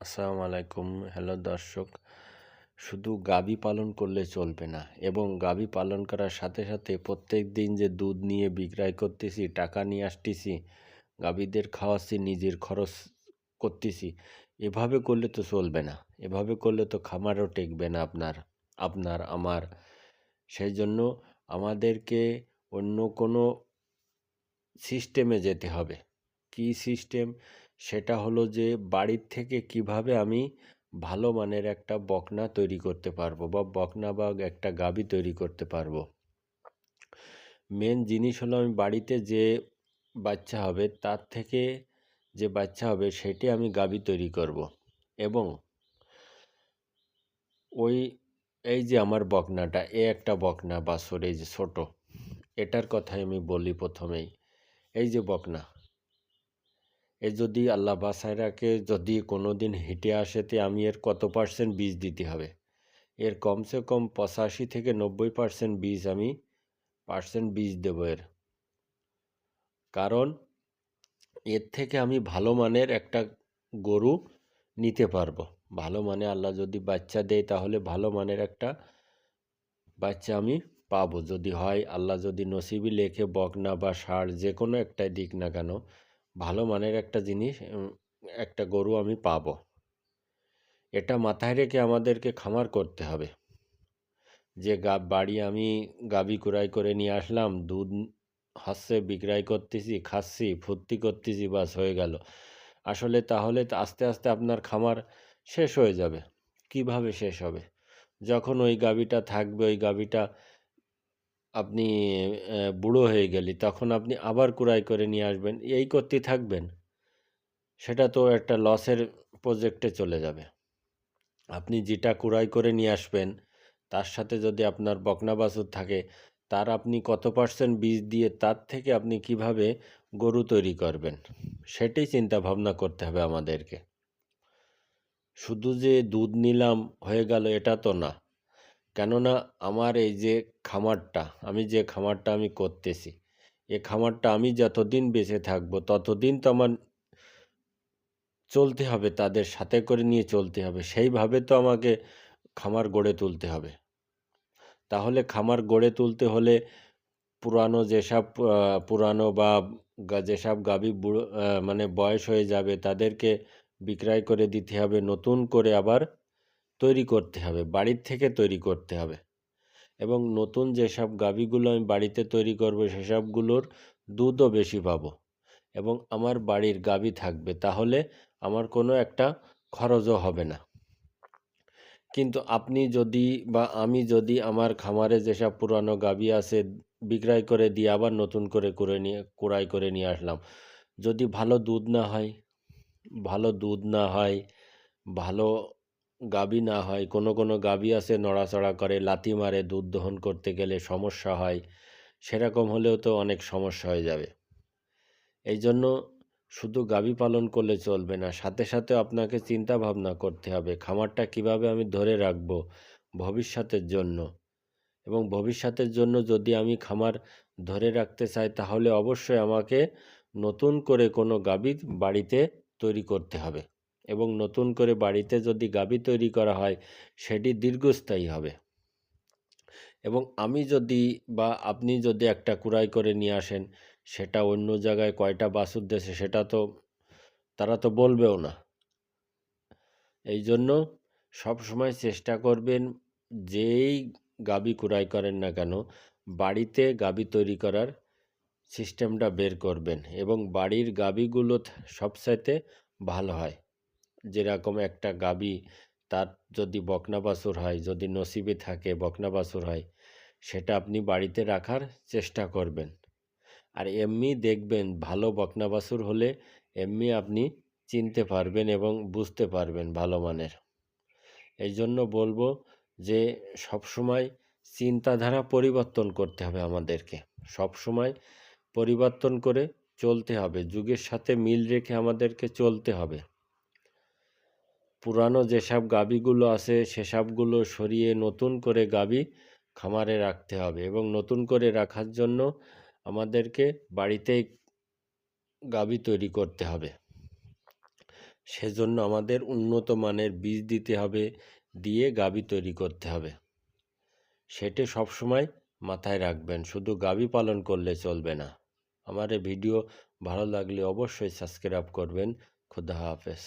আসসালামু আলাইকুম। হ্যালো দর্শক, শুধু গাভী পালন করলে চলবে না এবং গাভী পালন করার সাথে সাথে প্রত্যেক দিন যে দুধ নিয়ে বিক্রয় করতেছি, টাকা নিয়ে আসতেছি গাভীদের খাওয়াচ্ছি, নিজের খরচ করতেছি, এভাবে করলে তো চলবে না। এভাবে করলে তো খামারও টেকবে না আপনার আপনার, আমার। সেই জন্য আমাদেরকে অন্য কোনো সিস্টেমে যেতে হবে। কি সিস্টেম সেটা হলো যে, বাড়ির থেকে কীভাবে আমি ভালো মানের একটা বকনা তৈরি করতে পারব বা বকনা বা একটা গাবি তৈরি করতে পারব। মেন জিনিস হলো আমি বাড়িতে যে বাচ্চা হবে, তার থেকে যে বাচ্চা হবে, সেটি আমি গাবি তৈরি করব এবং ওই, এই যে আমার বকনাটা, এ একটা বকনা বাছর এই যে ছোট, এটার কথাই আমি বলি প্রথমেই। এই যে বকনা এ যদি আল্লাহ বাসায় রাখে, যদি কোনো দিন হেঁটে আসেতে আমি এর কত পার্সেন্ট বীজ দিতে হবে? এর কমসে কম পঁচাশি থেকে নব্বই পার্সেন্ট বীজ আমি পার্সেন্ট বীজ দেব এর। কারণ এর থেকে আমি ভালো মানের একটা গরু নিতে পারব। ভালো মানে আল্লাহ যদি বাচ্চা দেয়, তাহলে ভালো মানের একটা বাচ্চা আমি পাবো। যদি হয়, আল্লাহ যদি নসিবি লেখে, বকনা বা ষাঁড়, যে কোনো একটাই দিক না কেন ভালো মানের একটা জিনিস একটা গরু আমি পাব। এটা মাথায় রেখে আমাদেরকে খামার করতে হবে। যে গা, বাড়ি আমি গাবি কুড়াই করে নিয়ে আসলাম, দুধ হচ্ছে বিক্রয় করতেছি, খাচ্ছি, ফুর্তি করতেছি, বাস হয়ে গেল। আসলে তাহলে আস্তে আস্তে আপনার খামার শেষ হয়ে যাবে। কীভাবে শেষ হবে? যখন ওই গাবিটা থাকবে, ওই গাবিটা আপনি বুড়ো হয়ে গেলি, তখন আপনি আবার কুড়াই করে নিয়ে আসবেন, এই করতে থাকবেন। সেটা তো একটা লসের প্রজেক্টে চলে যাবে। আপনি যেটা কুড়াই করে নিয়ে আসবেন, তার সাথে যদি আপনার বকনা বাছুর থাকে, তার আপনি কত পার্সেন্ট বীজ দিয়ে তার থেকে আপনি কীভাবে গরু তৈরি করবেন? সেটাই চিন্তা ভাবনা করতে হবে আমাদেরকে। শুধু যে দুধ নিলাম হয়ে গেল, এটা তো না। কেননা আমার এই যে খামারটা, আমি যে খামারটা আমি করতেছি, এ খামারটা আমি যতদিন বেঁচে থাকব, ততদিন তো আমার চলতে হবে, তাদের সাথে করে নিয়ে চলতে হবে, সেইভাবে তো আমাকে খামার গড়ে তুলতে হবে। তাহলে খামার গড়ে তুলতে হলে পুরানো যেসব পুরানো বা যেসব গাভী বুড়ো মানে বয়স হয়ে যাবে, তাদেরকে বিক্রয় করে দিতে হবে, নতুন করে আবার তৈরি করতে হবে, বাড়ির থেকে তৈরি করতে হবে। এবং নতুন যেসব গাভীগুলো আমি বাড়িতে তৈরি করব, সেসবগুলোর দুধও বেশি পাবো। এবং আমার বাড়ির গাভী থাকবে, তাহলে আমার কোনো একটা খরচও হবে না। কিন্তু আপনি যদি বা আমি যদি আমার খামারে যেসব পুরানো গাভী আছে, বিক্রয় করে দিয়ে আবার নতুন করে করে নিয়ে, কুড়াই করে নিয়ে আসলাম, যদি ভালো দুধ না হয়, ভালো দুধ না হয়, ভালো গাবি না হয়, কোনো কোনো গাবি আছে নড়াচড়া করে, লাথি মারে, দুধ দহন করতে গেলে সমস্যা হয়, সেরকম হলেও তো অনেক সমস্যা হয়ে যাবে। এই জন্য শুধু গাবি পালন করলে চলবে না, সাথে সাথে আপনাকে চিন্তা ভাবনা করতে হবে, খামারটা কীভাবে আমি ধরে রাখব ভবিষ্যতের জন্য। এবং ভবিষ্যতের জন্য যদি আমি খামার ধরে রাখতে চাই, তাহলে অবশ্যই আমাকে নতুন করে কোনো গাবি বাড়িতে তৈরি করতে হবে। এবং নতুন করে বাড়িতে যদি গাবি তৈরি করা হয়, সেটি দীর্ঘস্থায়ী হবে। এবং আমি যদি বা আপনি যদি একটা কুড়াই করে নিয়ে আসেন, সেটা অন্য জায়গায় কয়টা বাছুর দেশে, সেটা তো তারা তো বলবেও না। এই জন্য সব সময় চেষ্টা করবেন, যেই গাবি কুড়াই করেন না কেন, বাড়িতে গাবি তৈরি করার সিস্টেমটা বের করবেন এবং বাড়ির গাবিগুলো সবসাইতে ভালো হয়। যেরকম একটা গাবি তার যদি বকনা বাছুর হয়, যদি নসিবে থাকে বকনা বাছুর হয়, সেটা আপনি বাড়িতে রাখার চেষ্টা করবেন। আর এমনি দেখবেন ভালো বকনা বাছুর হলে এমনি আপনি চিনতে পারবেন এবং বুঝতে পারবেন ভালো মানের। এই জন্য বলব যে সবসময় চিন্তাধারা পরিবর্তন করতে হবে আমাদেরকে। সব সময় পরিবর্তন করে চলতে হবে। যুগের সাথে মিল রেখে আমাদেরকে চলতে হবে। পুরানো যেসব গাবিগুলো আছে, সেসবগুলো সরিয়ে নতুন করে গাবি খামারে রাখতে হবে এবং নতুন করে রাখার জন্য আমাদেরকে বাড়িতেই গাবি তৈরি করতে হবে। সেজন্য আমাদের উন্নত মানের বীজ দিতে হবে, দিয়ে গাভী তৈরি করতে হবে। সেটা সবসময় মাথায় রাখবেন, শুধু গাভী পালন করলে চলবে না। আমার ভিডিও ভালো লাগলে অবশ্যই সাবস্ক্রাইব করবেন। খুদা হাফেজ।